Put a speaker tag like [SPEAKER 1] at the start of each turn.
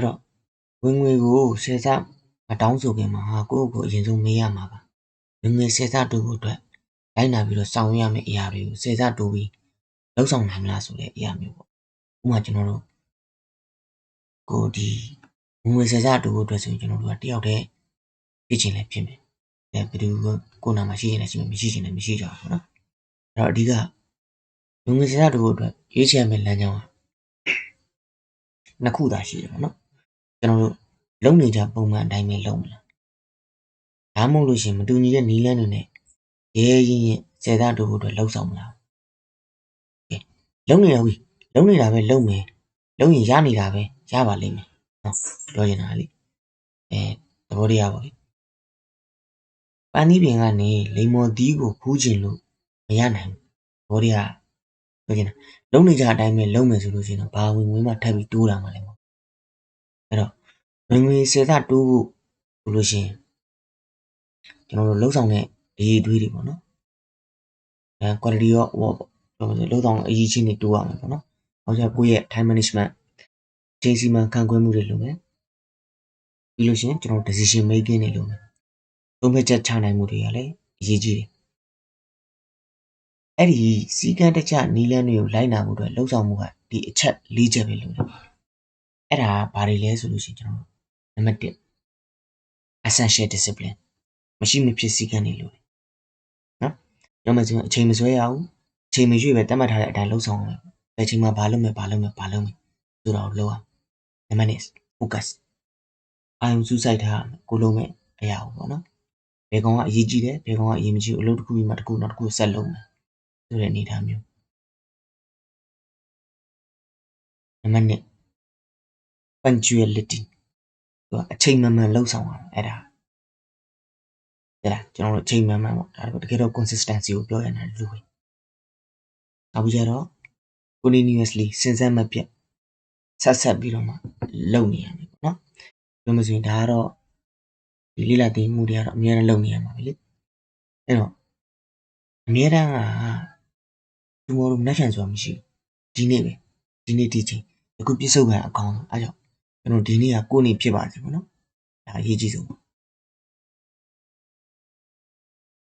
[SPEAKER 1] အဲ့တော့ဝင်ငွေကိုဆယ်ဆမတောင်းဆိုခင်မှာဟာကိုယ့်ကိုယ်အရင်ဆုံးမေးရမှာပါဝင်ငွေဆယ်ဆတိုးဖို့အတွက်လိုက်နာပြီးတော့ဆောင်ရွက်ရမယ့်အရာတွေကိုဆယ်ဆတိုးပြီးလှုပ်ဆောင်နိုင်မလားဆိုတဲ့အရာမျိုးပေါ့ဥပမာကျွန်တော်တို့ကိုဒီဝင်ငွေဆယ်ဆတိုးဖို့အတွက်ဆိုရင်ကျွန်တော်တို့ကတယောက်တည်းဖြစ်ချင်လည်းဖြစ်မယ်အဲဘယ်သူကကိုယ်နာမှာရှိရင်လည်းရှိမယ်မရှိချင်လည်းမရှိကြဘူးနော်အဲ့တော့အဓိကဝင်ငွေဆယ်ဆတိုးဖို့အတွက်ရွေးချယ်ရမယ့်လမ်းကြောင်းကနှစ်ခုသာရှိတယ်ပေါ့နော် ကျွန်တော်တို့လုံနေကြပုံမှန်အတိုင်းပဲလုံမလားဒါမှမဟုတ်လို့ရှိရင်မတူညီတဲ့နီးလန်းတွေနဲ့ရဲရင်ရင်ဆယ်သားတိုးဖို့အတွက်လှုပ်ဆောင်မလားကဲလုံနေတော့ပြီလုံနေတာပဲလုံမယ်လုံရင်ရနေတာပဲရပါလိမ့်မယ်နော်ပြောချင်တာလေအဲသဘောတရားပေါ့လေပန်းသီးပင်ကနေလိမ္မော်သီးကိုခူးကျင်လို့မရနိုင်ဘူးသဘောတရားပြောချင်တာလုံနေကြအတိုင်းပဲလုံမယ်ဆိုလို့ရှိရင်တော့ဘာဝင်ဝင်မှထပ်ပြီးတိုးတာမှလည်းမဟုတ်အဲ့တော့ ဝင်ငွေဆယ်သားတိုးဖို့ဆိုလို့ရှိရင်ကျွန်တော်တို့လှုပ်ဆောင်တဲ့အရေးတွေးတွေပေါ့နော်အဲ quality ရောဟောပေါ့လှုပ်ဆောင်အရေးချင်းတွေတိုးရမှာပေါ့နော်နောက်ကျကိုယ့်ရဲ့ time management ချိန်စီမံခန့်ခွဲမှုတွေလုပ်မယ်ပြီးလို့ရှိရင်ကျွန်တော် decision making တွေလုပ်မယ်သုံးဖြတ်ချက်ချနိုင်မှုတွေကလည်းအရေးကြီးတယ်အဲ့ဒီစီကံတကျနီလန်းတွေကိုလိုက်နာမှုတွေလှုပ်ဆောင်မှုကဒီအချက်၄ချက်ပဲလို့တယ်အဲ့ဒါဘာတွေလဲဆိုလို့ရှိရင်ကျွန်တော် နံပါတ်1 essential discipline မရှိမဖြစ်စည်းကမ်းတွေလို့နော်ပြောမယ်ဆိုရင်အချိန်မဆွဲရဘူးအချိန်မရွေ့ပဲတတ်မှတ်ထားတဲ့အတိုင်းလှုပ်ဆောင်ရမယ်ဘယ်ချိန်မှာဘာလုပ်မယ်ဘာလုပ်မယ်ဘာလုပ်မယ်ဆိုတော့လုပ်ရနံပါတ်2 focus အာရုံစူးစိုက်ထားကိုလုံးမဲ့အရာပေါ့နော်ဘယ်ကောင်ကအရေးကြီးတယ်ဘယ်ကောင်ကအရေးမကြီးဘူးအလုပ်တစ်ခုပြီးမှတစ်ခုနောက်တစ်ခုဆက်လုပ်မယ်ဆိုတဲ့အနေအထားမျိုးနံပါတ်2 punctuality သူကအချိန်မှန်မှန်လှုပ်ဆောင်ရမယ်အဲ့ဒါဟဲ့လားကျွန်တော်တို့အချိန်မှန်မှန်ပေါ့ဒါတကယ်တော့ consistency ကိုပြောရတာလူပဲနောက်ပြီးကြတော့ continuously စဉ်ဆက်မပြတ်ဆက်ဆက်ပြီးတော့မှလုပ်နေရမယ်ပေါ့နော်ပြောမစရင်ဒါကတော့ဒီလိလာသိမှုတွေကတော့အများနဲ့လုပ်နေရမှာပဲလေအဲ့တော့အများတန်းကဒီမော်လို့နှက်ချန်ဆိုတာမရှိဘူးဒီနေ့ပဲဒီနေ့ဒီချိန်အခုပြစ်စုံခံအကောင်းဆုံးအဲကြောင့် ကျွန်တော်ဒီနေ့ကကိုယ်နေဖြစ်ပါစေပေါ့နော်ဒါအရေးကြီးဆုံး